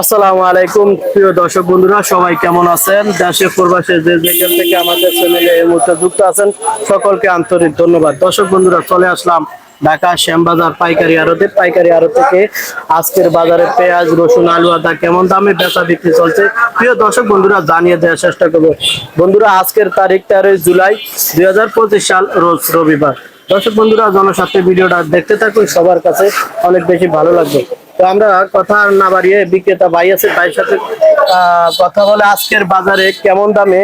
আসসালামু আলাইকুম, প্রিয় দর্শক বন্ধুরা, সবাই কেমন আছেন? দেশে প্রবাসে যে যেখান থেকে আমাদের চ্যানেলে এই মুহূর্তে যুক্ত আছেন, সকলকে আন্তরিক ধন্যবাদ। দর্শক বন্ধুরা, চলে আসলাম ঢাকা শ্যামবাজার পাইকারি আড়তে। পাইকারি আড়ত থেকে আজকের বাজারে পেঁয়াজ, রসুন, আলু, আদা কেমন দামে বেচা বিক্রি চলছে? প্রিয় দর্শক বন্ধুরা, জানিয়ে দেওয়ার চেষ্টা করব। বন্ধুরা, আজকের তারিখ তেরোই জুলাই দুই হাজার পঁচিশ সাল, রোজ রবিবার। দর্শক বন্ধুরা, জনস্বার্থে ভিডিওটা দেখতে থাকুন, সবার কাছে অনেক বেশি ভালো লাগবে। তো আমরা কথা না বাড়িয়ে বিক্রেতা ভাই আছে ভাইয়ের সাথে কথা বলে আজকের বাজারে কেমন দামে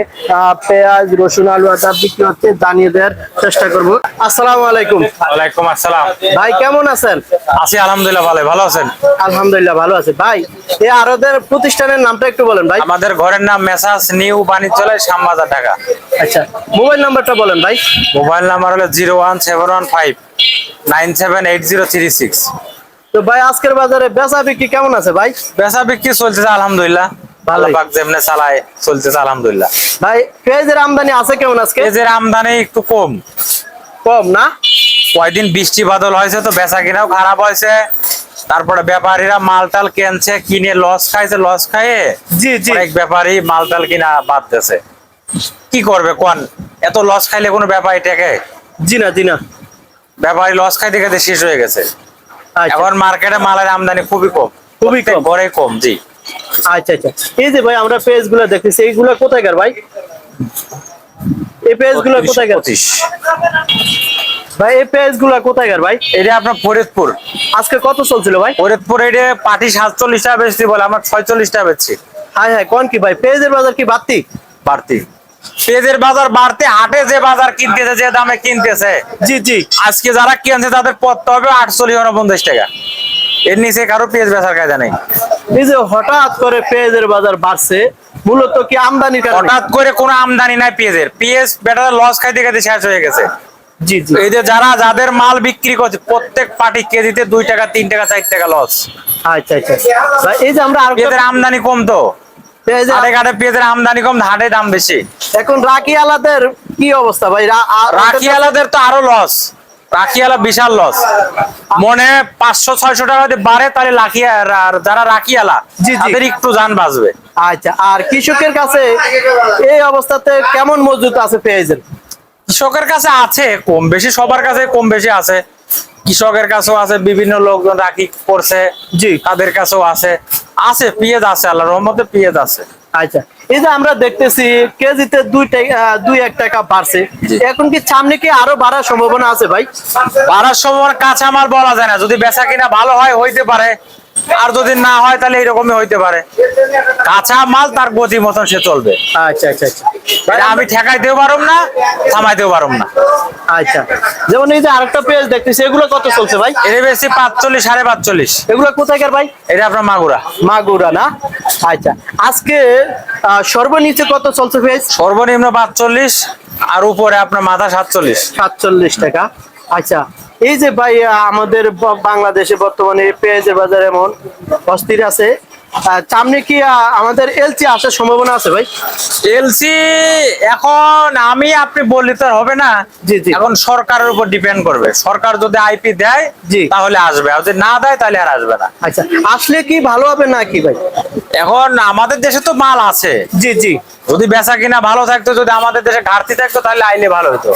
পেঁয়াজ রসুন আলু আদা বিক্রি হচ্ছে জানিয়ে দেওয়ার চেষ্টা করব। আসসালামু আলাইকুম। ওয়ালাইকুম আসসালাম। ভাই কেমন আছেন? আছি আলহামদুলিল্লাহ ভালো ভালো আছেন? আলহামদুলিল্লাহ ভালো আছে। ভাই এই আরদের প্রতিষ্ঠানের নামটা একটু বলেন ভাই। আমাদের ঘরের নাম মেসাস নিউ বাণিজ্যালয় শ্যামবাজার ঢাকা। আচ্ছা মোবাইল নাম্বারটা বলেন ভাই। মোবাইল নাম্বার হলো zero one seven one five nine seven eight zero three six. তো ভাই আজকের বাজারে বেচা বিক্রি কেমন আছে ভাই? বেচা বিক্রি চলতেছে আলহামদুলিল্লাহ। ভালো পাক যেমনে চালায় চলতেছে আলহামদুলিল্লাহ। ভাই পেঁয়াজের আমদানি আছে কেমন আজকে? পেঁয়াজের আমদানি একটু কম। কম না? কয়দিন বৃষ্টি বাদল হয়েছে তো বেচা কিনাও খারাপ হয়েছে। তারপরে ব্যাপারীরা মালটাল কেনছে কিনে লস খাইছে লস খাইয়ে জি জি। অনেক ব্যাপারী মালটাল কিনা বাদ দিছে কি করবে কোন? এত লস খাইলে কোনো ব্যাপারী টেকে জি না জি না। ব্যাপারী লস খাইতে খাইতে শেষ হয়ে গেছে। এখন মার্কেটে মালের আমদানি খুবই কম। খুবই কম। ঘরে কম জি। আচ্ছা আচ্ছা। এই যে ভাই আমরা পেজগুলো দেখতেছি এইগুলো কোথায় ভাই? এই পেজগুলো কোথায় পঁচিশ। ভাই এই পেজগুলো কোথায় ভাই? এটা আপনার ফরিদপুর। আজকে কত চলছিল ভাই? ফরিদপুর এটা পাটি সাতচল্লিশ টাকা বেচছি বলে আমার ছয়চল্লিশ টাকা বেচছি। হাই হাই কোন কি ভাই? পেজের বাজার কি বাড়তি? বাড়তি। পেঁয়াজের বাজার বাড়তে হাটে যে বাজার কিনতেছে যে দামে কিনতেছে জি জি। আজকে যারা কিনছে তাদের পড়তে হবে আটচল্লিশ উনপঞ্চাশ টাকা। এর নিচে কারও পেঁয়াজ বেচার কায়দা নেই। এই যে হঠাৎ করে পেঁয়াজের বাজার বাড়ছে মূলত কি আমদানির কারণে? হঠাৎ করে কোনো আমদানি নাই পেঁয়াজের। পেঁয়াজ বেটার লস খাইতে খাইতে শেষ হয়ে গেছে। জি জি। এই যে যারা যাদের মাল বিক্রি করছে প্রত্যেক পার্টি কেজিতে দুই টাকা তিন টাকা চার টাকা লস আচ্ছা আচ্ছা। এই যে আমরা আমদানি কম তো পেঁয়াজের হাটে ঘাটে পেঁয়াজের আমদানি কম হাটে দাম বেশি। এখন রাকি আলাদের কি অবস্থা ভাই? রা- আ- তো আরও লস রাখিয়ালা বিশাল লস মনে পাঁচশো ছয়শো টাকা যদি বাড়ে তাহলে লাখিয়া যারা রাখিয়ালা জি, জি। তাদের একটু যান বাঁচবে। আচ্ছা আর কৃষকের কাছে এই অবস্থাতে কেমন মজুত আছে পেঁয়াজের? কৃষকের কাছে আছে কম বেশি সবার কাছে কম বেশি আছে। কৃষকের কাছেও আছে বিভিন্ন লোকজন রাখি করছে জি। তাদের কাছেও আছে। আছে পেঁয়াজ আছে আল্লাহ রহমতে পেঁয়াজ আছে। আচ্ছা। এই যে আমরা দেখতেছি কেজিতে দুই টাকা দুই এক টাকা বাড়ছে। এখন কি সামনে কি আরও বাড়ার সম্ভাবনা আছে ভাই? বাড়ার সম্ভাবনা কাঁচা আমার বলা যায় না। যদি বেচা কিনা ভালো হয় হইতে পারে। আর যদি না হয় তাহলে এরকমই হইতে পারে। কাঁচা মাল তার গতি মতন সে চলবে। আচ্ছা আচ্ছা আচ্ছা। আমি ঠেকাইতেও পারুম না থামাইতেও পারুম না। আচ্ছা। যেমন এই যে আরেকটা পেঁয়াজ দেখতেছি এগুলো কত চলছে ভাই? এর বেশি পাঁচচল্লিশ সাড়ে পাঁচচল্লিশ। এগুলো কোথাকার ভাই? এটা আপনার মাগুরা। মাগুরা না? আচ্ছা। আজকে সর্বনিচে কত চলছে পেঁয়াজ? সর্বনিম্ন পাঁচচল্লিশ আর উপরে আপনার মাথা সাতচল্লিশ। সাতচল্লিশ টাকা। আচ্ছা। এই যে ভাই আমাদের বাংলাদেশে বর্তমানে পেঁয়াজের বাজার এমন অস্থির আছে। সামনে কি আমাদের এলচি আসার সম্ভাবনা আছে ভাই? এলসি এখন আমি আপনি বললে তো হবে না। জি, জি। এখন সরকারের উপর ডিপেন্ড করবে। সরকার যদি আইপি দেয় জি। তাহলে আসবে। আর যদি না দেয় তাহলে আর আসবে না। আচ্ছা আসলে কি ভালো হবে না কি ভাই? এখন আমাদের দেশে তো মাল আছে। জি জি। যদি বেচা কিনা ভালো থাকতো যদি আমাদের দেশে ঘাটতি থাকতো তাহলে আইলে ভালো হতো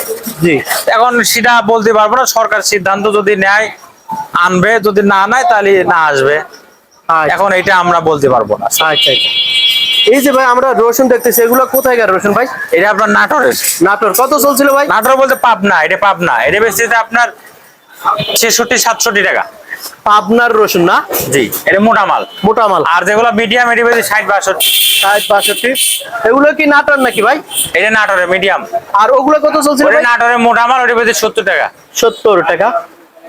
জি। এখন সেটা বলতে পারব না সরকার সিদ্ধান্ত যদি নেয় আনবে যদি না নেয় তাহলে না আসবে। আচ্ছা। এখন এটা আমরা বলতে পারব না। আচ্ছা আচ্ছা। এই যে ভাই আমরা রসুন দেখতেছি এগুলো কোথায় গেল রসুন ভাই? এটা আপনার নাটোরের নাটোর। কত চলছিল ভাই? নাটোর বলতে পাবনা এটা পাবনা। এটা বেশি আপনার ছেষট্টি সাতষট্টি টাকা। পাবনার রসুন না? জি এটা মোটা মাল। মোটা মাল। আর যেগুলো মিডিয়াম এটা বেশি ষাট বাষট্টি। ষাট বাষট্টি। এগুলো কি নাটোর নাকি ভাই? এটা নাটোরের মিডিয়াম আর ওগুলো কত চলছিল ওটা মোটা মাল ওটা বেশি সত্তর টাকা। সত্তর টাকা।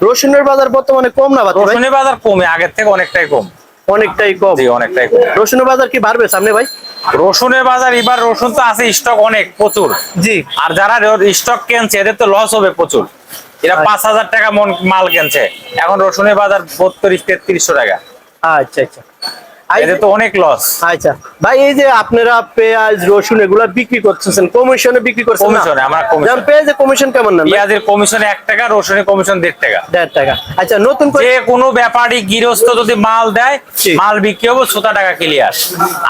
রসুনের বাজার বর্তমানে কম না রসুনের বাজার কমে আগের থেকে অনেকটাই কম। অনেকটাই কম। জি অনেকটাই কম। রসুনের বাজার কি বাড়বে সামনে ভাই? রসুনের বাজার এবার রসুন তো আছে স্টক অনেক প্রচুর। জি। আর যারা স্টক কিনছে এদের তো লস হবে প্রচুর। এরা পাঁচ হাজার টাকা মন মাল কিনছে। এখন রসুনের বাজার বত্রিশ তেত্রিশশো টাকা। আচ্ছা আচ্ছা।, আচ্ছা। ভাই এই যে আপনারা পেঁয়াজ রসুন এগুলা বিক্রি কমিশন কেমন পেঁয়াজের কমিশন টাকা কমিশন টাকা। আচ্ছা নতুন কোনো গৃহস্থ যদি মাল দেয় মাল বিক্রি হব 70 টাকা ক্লিয়ার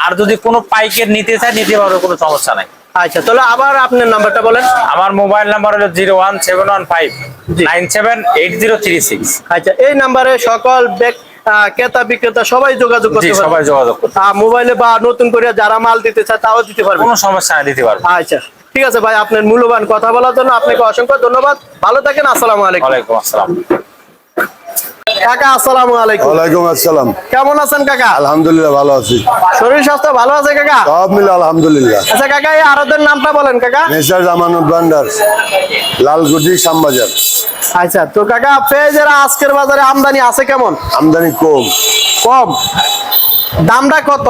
আর যদি কোনো পাইকের নিতে চায় নিতে পারবে কোনো সমস্যা নাই। আচ্ছা তাহলে আবার আপনার নাম্বারটা বলেন। আমার মোবাইল নাম্বার হলো 01715 nine seven eight zero three six. আচ্ছা এই নাম্বারে সকল ক্রেতা বিক্রেতা সবাই যোগাযোগ করতে সবাই যোগাযোগ করতে মোবাইলে বা নতুন করে যারা মাল দিতে চায় তাও দিতে পারবে। কোনো সমস্যা নাই দিতে পারব। আচ্ছা ঠিক আছে ভাই আপনার মূল্যবান কথা বলার জন্য আপনাকে অসংখ্য ধন্যবাদ। ভালো থাকেন আসসালামু আলাইকুম। ওয়ালাইকুম আসসালাম। কাকা আসসালামু আলাইকুম। ওয়ালাইকুম আসসালাম। কেমন আছেন কাকা? আলহামদুলিল্লাহ ভালো আছি। শরীর স্বাস্থ্য ভালো আছে কাকা? সব মিলে আলহামদুলিল্লাহ। আচ্ছা কাকা এই আরদের নামটা বলেন কাকা। মেসার জামানুর ভান্ডার লালগুটি শ্যামবাজার। আচ্ছা তো কাকা পেঁয়াজের আজকের বাজারে আমদানি আছে কেমন? আমদানি কম। কম? দামটা কত?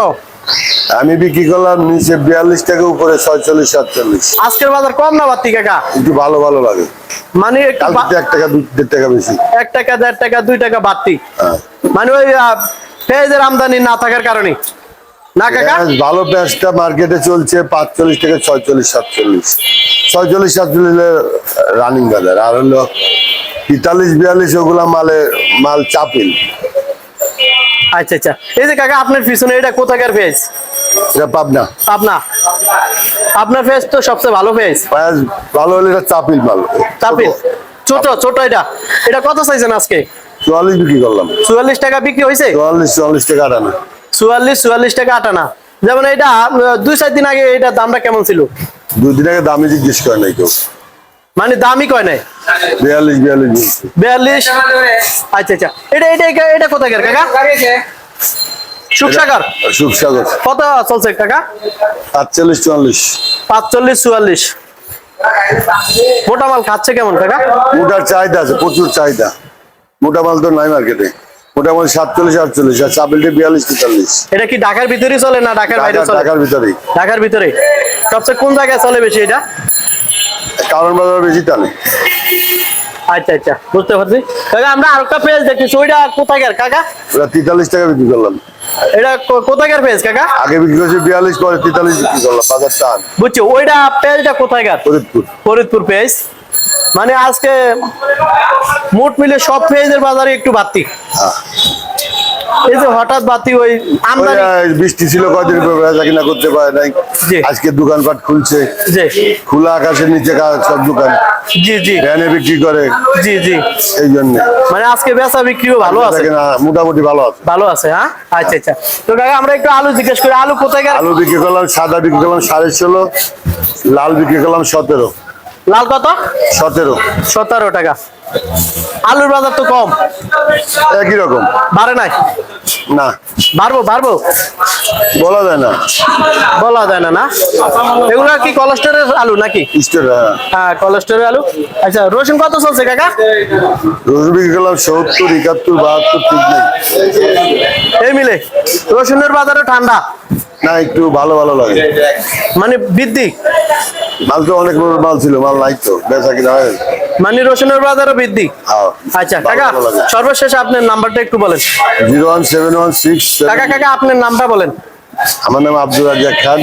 আমি বিক্রি করলাম নিচে বিয়াল্লিশ টাকা উপরে ছয়চল্লিশ সাতচল্লিশ। আজকের বাজার কম না বাড়তি কাকা? একটু ভালো ভালো লাগে। মানে এক টাকা দু দেড় টাকা বেশি। এক টাকা দেড় টাকা দুই টাকা বাড়তি। হ্যাঁ। মানে ওই পেঁয়াজের আমদানি না থাকার কারণে? না কাকা? ভালো পেঁয়াজটা মার্কেটে চলছে পাঁচচল্লিশ থেকে ছয়চল্লিশ সাতচল্লিশ। ছয়চল্লিশ সাতচল্লিশ রানিং বাজার। আর হলো বিয়াল্লিশ ওগুলা মালে মাল চাপিল। আচ্ছা আচ্ছা। এই যে কাকা আপনার পিছনে এটা কোথাকার পেঁয়াজ এটা পাবনা। আপনা আপনার পেঁয়াজ তো সবচেয়ে ভালো পেঁয়াজ পেঁয়াজ ভালো হলে এটা চাপিল মাল। চাপিল? ছোট ছোট এটা। এটা কত চাইছেন আজকে? চুয়াল্লিশ বিক্রি করলাম। চুয়াল্লিশ টাকা বিক্রি হয়েছে চুয়াল্লিশ চুয়াল্লিশ টাকা আটানা। চুয়াল্লিশ চুয়াল্লিশ টাকা আটানা যেমন এটা দুই চার দিন আগে এটা দামটা কেমন ছিল? দুদিন আগে দামে জিজ্ঞেস করে নাই কেউ। মানে দামই কয় নাই? বিয়াল্লিশ বিয়াল্লিশ বিয়াল্লিশ? আচ্ছা আচ্ছা। এটা এটা এটা- কোথাকার কাকা? সুখসাগর। সুখসাগর। কত চলছে কাকা? আটচল্লিশ চুয়াল্লিশ। পাঁচচল্লিশ চুয়াল্লিশ। মোটা মাল খাচ্ছে কেমন কাকা? মোটার চাহিদা আছে প্রচুর চাহিদা। মোটা মাল তো নাই মার্কেটে। সাতচল্লিশ আটচল্লিশ আর চাপিলটি বিয়াল্লিশ তেতাল্লিশ। এটা কি ঢাকার ভিতরেই চলে না ঢাকার বাইরে চলে? ঢাকার ভিতরেই। ঢাকার ভিতরে সবচেয়ে কোন জায়গায় চলে বেশি এটা? কারণ বাজার বেশি টানে আচ্ছা আচ্ছা বুঝতে পারছি। কাকা আমরা আরেকটা পেজ দেখতেছি ওইটা কোথাকার কাকা? তেতাল্লিশ টাকা বিক্রি করলাম। এটা কো- কোথাকার পেজ কাকা? আগে বিক্রি করছি বিয়াল্লিশ পরে তেতাল্লিশ বিক্রি করলাম বাজার টান বুঝছি ওইটা পেজটা কোথাকার ফরিদপুর। ফরিদপুর পেজ। মানে আজকে মোট মিলে সব পেজের বাজারে একটু বাড়তি। হ্যাঁ। এই যে হঠাৎ বাড়তি ওই আমদানি বৃষ্টি ছিল বেচা কিনা করতে পারে নাই। আজকে দোকানপাট খুলছে। খোলা আকাশের নিচে সব দোকান। জি জি। ভ্যানে বিক্রি করে। জি জি। এই জন্য। মানে আজকে বেচা বিক্রিও ভালো আছে। মোটামুটি ভালো আছে। ভালো আছে হ্যাঁ? আচ্ছা আচ্ছা। তো কাকা আমরা একটু আলু জিজ্ঞেস করি। আলু কোথায় আলু বিক্রি করলাম সাদা বিক্রি করলাম সাড়ে ষোলো লাল বিক্রি করলাম সতেরো। লাল কত? সতেরো। সতেরো টাকা। আলুর বাজার তো কম। একই রকম। বাড়ে নাই? না। বাড়বো বাড়বো? বলা যায় না। বলা যায় না না? এগুলো কি কোলেস্টোরের আলু নাকি? হ্যাঁ। কোলেস্টোরের আলু। আচ্ছা রসুন কত চলছে কাকা? রোজ বিক্রি করলাম সত্তর একাত্তর বাহাত্তর ঠিক নেই। এই মিলে। রসুনের বাজারও ঠান্ডা। না একটু ভালো ভালো লাগে। মানে বৃদ্ধি? মাল তো অনেক বড় মাল ছিল মাল নাই তো বেচা কিনা হয়। মানে রসুনের বাজারও বৃদ্ধি? হ্যাঁ। আচ্ছা কাকা সর্বশেষ আপনার নাম্বারটা একটু বলেন। Zero one seven one six কাকা কাকা আপনার নামটা বলেন। আমার নাম Abdul Razzak Khan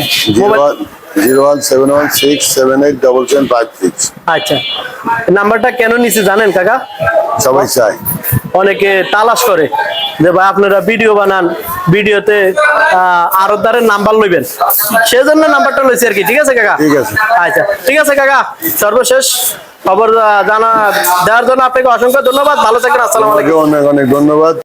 zero one seven one six seven eight double seven five six. আচ্ছা নাম্বারটা কেন নিছি জানেন কাকা? সবাই চায়। অনেকে তালাশ করে। যে ভাই আপনারা ভিডিও বানান ভিডিওতে আরও আরবদারের নাম্বার লইবেন। সেজন্য নাম্বারটা লইছি আর কি ঠিক আছে কাকা? ঠিক আছে। আচ্ছা ঠিক আছে কাকা সর্বশেষ খবর জানা দেওয়ার জন্য আপনাকে অসংখ্য ধন্যবাদ ভালো থাকেন আসসালামু আলাইকুম। আপনাকে অনেক অনেক ধন্যবাদ।